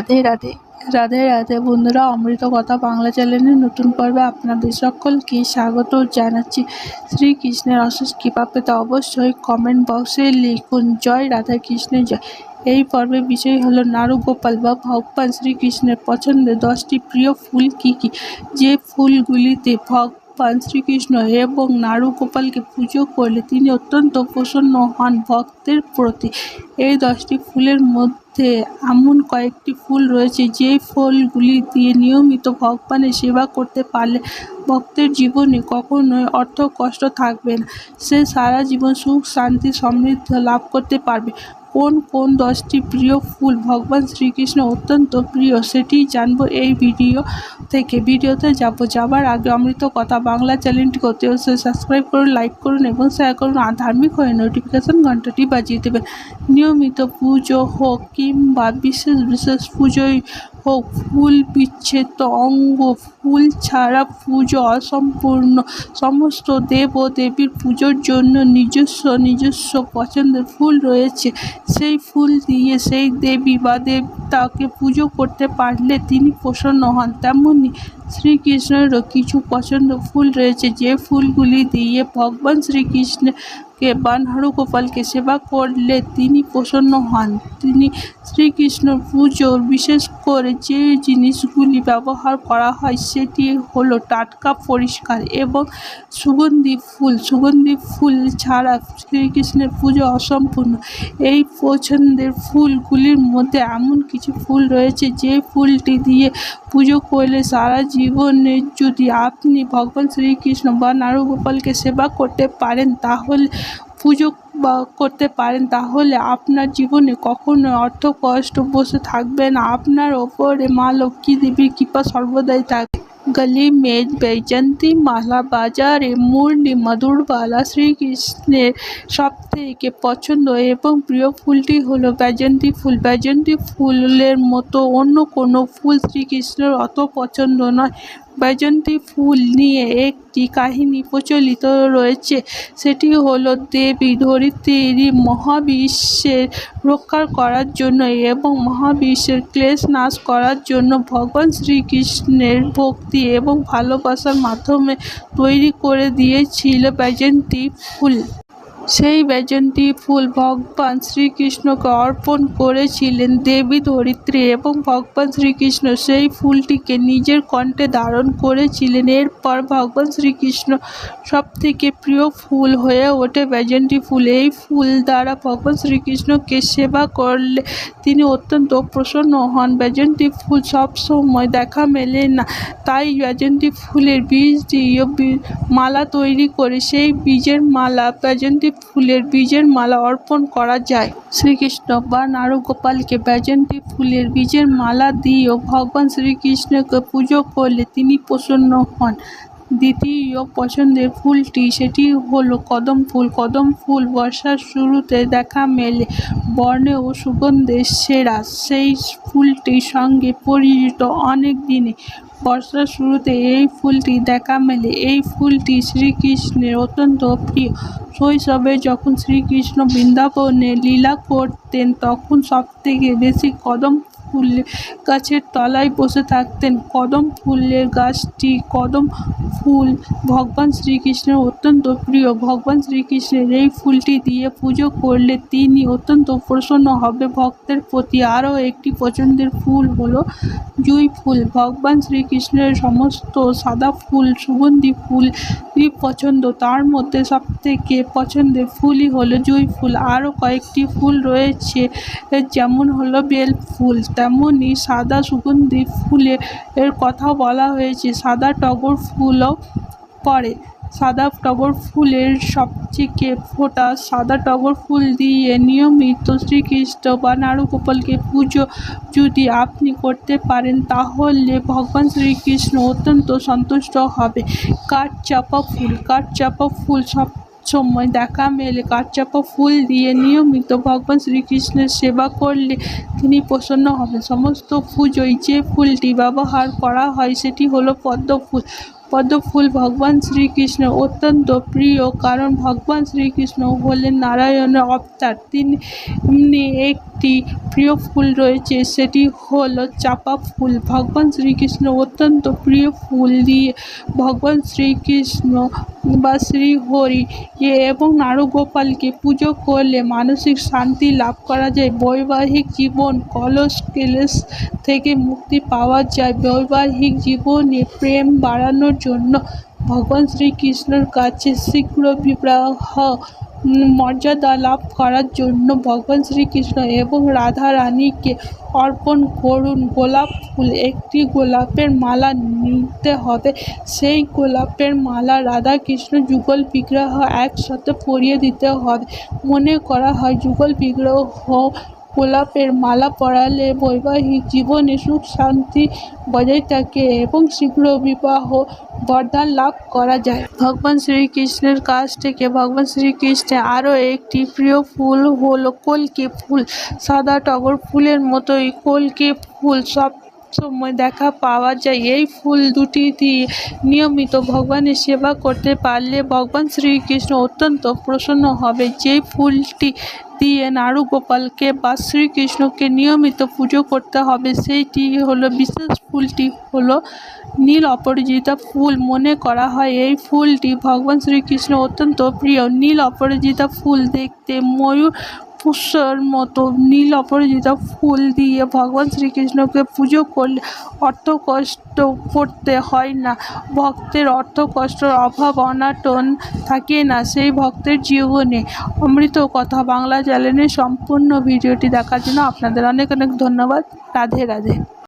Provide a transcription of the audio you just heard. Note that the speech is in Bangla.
রাধে রাধে। রাধে রাধে। বন্ধুরা, অমৃত কথা বাংলা চ্যানেলের নতুন পর্বে আপনাদের সকলকে স্বাগত জানাচ্ছি। শ্রীকৃষ্ণের অশেষ কৃপা পেতে অবশ্যই কমেন্ট বক্সে লিখুন, জয় রাধা কৃষ্ণের জয়। এই পর্বের বিষয় হলো নারুগোপাল বা ভগবান শ্রীকৃষ্ণের পছন্দের দশটি প্রিয় ফুল কী কী? যে ফুলগুলিতে ভগবান শ্রীকৃষ্ণ এবং নারুগোপালকে পুজো করলে তিনি অত্যন্ত প্রসন্ন হন ভক্তের প্রতি। এই দশটি ফুলের মধ্যে এমন কয়েকটি ফুল রয়েছে, যে ফুলগুলি দিয়ে নিয়মিত ভগবানের সেবা করতে পারলে ভক্তের জীবনে কখনোই অর্থ কষ্ট থাকবে না। সে সারা জীবন সুখ, শান্তি, সমৃদ্ধ লাভ করতে পারবে। কোন কোন দশটি প্রিয় ফুল ভগবান শ্রীকৃষ্ণ অত্যন্ত প্রিয় সেটি জানব এই ভিডিও থেকে। ভিডিওতে যাব। যাবার আগে অমৃত কথা বাংলা চ্যানেলটি করতে অবশ্যই সাবস্ক্রাইব করুন লাইক করুন এবং শেয়ার করুন। আর ধার্মিক হয়ে নোটিফিকেশন ঘন্টাটি বাজিয়ে দেবেন নিয়মিত পুজো হোক কিংবা বিশেষ বিশেষ পুজোই হোক ফুল বিচ্ছেদ অঙ্গ, ফুল ছাড়া পুজো অসম্পূর্ণ। সমস্ত দেব দেবীর পুজোর জন্য নিজস্ব নিজস্ব পছন্দের ফুল রয়েছে। সেই ফুল দিয়ে সেই দেবী বা দেবতাকে পুজো করতে পারলে তিনি প্রসন্ন হন। তেমনি শ্রীকৃষ্ণেরও কিছু পছন্দ ফুল রয়েছে। যে ফুলগুলি দিয়ে ভগবান শ্রীকৃষ্ণকে বা নারুগোপালকে সেবা করলে তিনি প্রসন্ন হন। তিনি শ্রীকৃষ্ণ পুজোর বিশেষ করে যে জিনিসগুলি ব্যবহার করা হয় সেটি হলো টাটকা পরিষ্কার এবং সুগন্ধি ফুল। সুগন্ধি ফুল ছাড়া শ্রীকৃষ্ণের পুজো অসম্পূর্ণ। এই পছন্দের ফুলগুলির মধ্যে এমন কিছু ফুল রয়েছে, যে ফুলটি দিয়ে পুজো করলে সারা জীবনে যদি আপনি ভগবান শ্রীকৃষ্ণ বা নারুগোপালকে সেবা করতে পারেন, তাহলে পুজো বা করতে পারেন, তাহলে আপনার জীবনে কখনো অর্থ কষ্ট বসে থাকবে না। আপনার ওপরে মা লক্ষ্মী দেবীর কৃপা সর্বদাই থাকবে। গলি গলিমেজ বৈজয়ন্তীমালা বাজারে মুরলী মধুরবালা শ্রীকৃষ্ণের সবথেকে পছন্দ এবং প্রিয় ফুলটি হল বৈজয়ন্তী ফুল বৈজয়ন্তী ফুলের মতো অন্য কোনো ফুল শ্রীকৃষ্ণের অত পছন্দ নয় বৈজন্তী ফুল নিয়ে একটি কাহিনী প্রচলিত রয়েছে। সেটি হলো দেবী ধরিত্রী মহাবিশ্বের রক্ষা করার জন্য এবং মহাবিশ্বের ক্লেশ নাশ করার জন্য ভগবান শ্রীকৃষ্ণের ভক্তি এবং ভালোবাসার মাধ্যমে তৈরি করে দিয়েছিল বৈজন্তী ফুল। সেই বেজন্তী ফুল ভগবান শ্রীকৃষ্ণকে অর্পণ করেছিলেন দেবী ধরিত্রী এবং ভগবান শ্রীকৃষ্ণ সেই ফুলটিকে নিজের কণ্ঠে ধারণ করেছিলেন। এরপর ভগবান শ্রীকৃষ্ণ সব থেকে প্রিয় ফুল হয়ে ওঠে বেজন্তী ফুল। এই ফুল দ্বারা ভগবান শ্রীকৃষ্ণকে সেবা করলে তিনি অত্যন্ত প্রসন্ন হন। বেজন্তী ফুল সবসময় দেখা মেলে না, তাই বেজন্তী ফুলের বীজ দিয়ে মালা তৈরি করে সেই বীজের মালা বেজন্তী ফুলের বীজের মালা অর্পণ করা যায়। শ্রীকৃষ্ণ বা নারুগোপালকে বেজন্তী ফুলের বীজের মালা দিয়েও ভগবান শ্রীকৃষ্ণকে পুজো করলে তিনি প্রসন্ন হন। দ্বিতীয় পছন্দের ফুলটি সেটি হলো কদম ফুল। কদম ফুল বর্ষার শুরুতে দেখা মেলে, বর্ণে ও সুগন্ধের সেরা। সেই ফুলটির সঙ্গে পরিচিত অনেক দিনে বর্ষার শুরুতে এই ফুলটি দেখা মেলে। এই ফুলটি শ্রীকৃষ্ণের অত্যন্ত প্রিয় শৈশবে যখন শ্রীকৃষ্ণ বৃন্দাবনে লীলা করতেন, তখন সবথেকে বেশি কদম ফুল গাছের তলায় বসে থাকতেন। কদম ফুলের গাছটি, কদম ফুল ভগবান শ্রীকৃষ্ণের অত্যন্ত প্রিয়। ভগবান শ্রীকৃষ্ণের এই ফুলটি দিয়ে পুজো করলে তিনি অত্যন্ত প্রসন্ন হবে। ভক্তের প্রতি আরও একটি পছন্দের ফুল হলো জুঁই ফুল। ভগবান শ্রীকৃষ্ণের সমস্ত সাদা ফুল, সুগন্ধি ফুল পছন্দ। তার মধ্যে সবথেকে পছন্দের ফুলই হলো জুঁই ফুল। আরও কয়েকটি ফুল রয়েছে, যেমন হলো বেল ফুল তেমনই সাদা সুগন্ধি ফুলের এর কথা বলা হয়েছে। সাদা টগর ফুলও পড়ে সাদা টগর ফুলের সবথেকে ফোটা সাদা টগর ফুল দিয়ে নিয়মিত শ্রীকৃষ্ণ বা নারুগোপালকে পুজো যদি আপনি করতে পারেন, তাহলে ভগবান শ্রীকৃষ্ণ অত্যন্ত সন্তুষ্ট হবে। কাঠচাপা ফুল কাঠচাপা ফুল সব সময় দেখা মেলে। কাঠচাপা ফুল দিয়ে নিয়মিত ভগবান শ্রীকৃষ্ণের সেবা করলে তিনি প্রসন্ন হবেন। সমস্ত পুজোয় যে ফুলটি ব্যবহার করা হয়, সেটি হলো পদ্ম ফুল। পদ্ম ফুল ভগবান শ্রীকৃষ্ণ অত্যন্ত প্রিয় কারণ ভগবান শ্রীকৃষ্ণ হলেন নারায়ণের অবতার। তিনি এক একটি প্রিয় ফুল রয়েছে, সেটি হলো চাপা ফুল। ভগবান শ্রীকৃষ্ণ অত্যন্ত প্রিয় ফুল দিয়ে ভগবান শ্রীকৃষ্ণ বা শ্রীহরি এবং নারুগোপালকে পুজো করলে মানসিক শান্তি লাভ করা যায়। বৈবাহিক জীবন কলস কেলেস থেকে মুক্তি পাওয়া যায়। বৈবাহিক জীবনে প্রেম বাড়ানোর জন্য ভগবান শ্রীকৃষ্ণের কাছে শীঘ্র বিবাহ মর্যাদা লাভ করার জন্য ভগবান শ্রীকৃষ্ণ এবং রাধা রানীকে অর্পণ করুন। গোলাপ ফুল, একটি গোলাপের মালা নিতে হবে। সেই গোলাপের মালা রাধা কৃষ্ণ যুগল বিগ্রহ একসাথে পরিয়ে দিতে হবে। মনে করা হয়, যুগল বিগ্রহ গোলাপের মালা পরালে বৈবাহিক জীবনে সুখ, শান্তি বজায় থাকে এবং শীঘ্র বিবাহ বরদান লাভ করা যায়। ভগবান শ্রীকৃষ্ণের কাছ থেকে ভগবান শ্রীকৃষ্ণের আরও একটি প্রিয় ফুল হল কলকে ফুল। সাদা টগর ফুলের মতোই কলকে ফুল সব সময় দেখা পাওয়া যায়। এই ফুল দুটি দিয়ে নিয়মিত ভগবানের সেবা করতে পারলে ভগবান শ্রীকৃষ্ণ অত্যন্ত প্রসন্ন হবে। যেই ফুলটি দিয়ে নারুগোপালকে বা শ্রীকৃষ্ণকে নিয়মিত পুজো করতে হবে, সেইটি হলো বিশেষ ফুলটি হলো নীল অপরাজিতা ফুল মনে করা হয়। এই ফুলটি ভগবান শ্রীকৃষ্ণ অত্যন্ত প্রিয়। নীল অপরাজিতা ফুল দেখতে ময়ূর পুষ্পর মতো নীল অপরাজিতা ফুল দিয়ে ভগবান শ্রীকৃষ্ণকে পুজো করলে অর্থ কষ্ট করতে হয় না। ভক্তের অর্থ কষ্টর অভাব অনাটন থাকে না সেই ভক্তের জীবনে। অমৃত কথা বাংলা চ্যানেলের সম্পূর্ণ ভিডিওটি দেখার জন্য আপনাদের অনেক অনেক ধন্যবাদ। রাধে রাধে।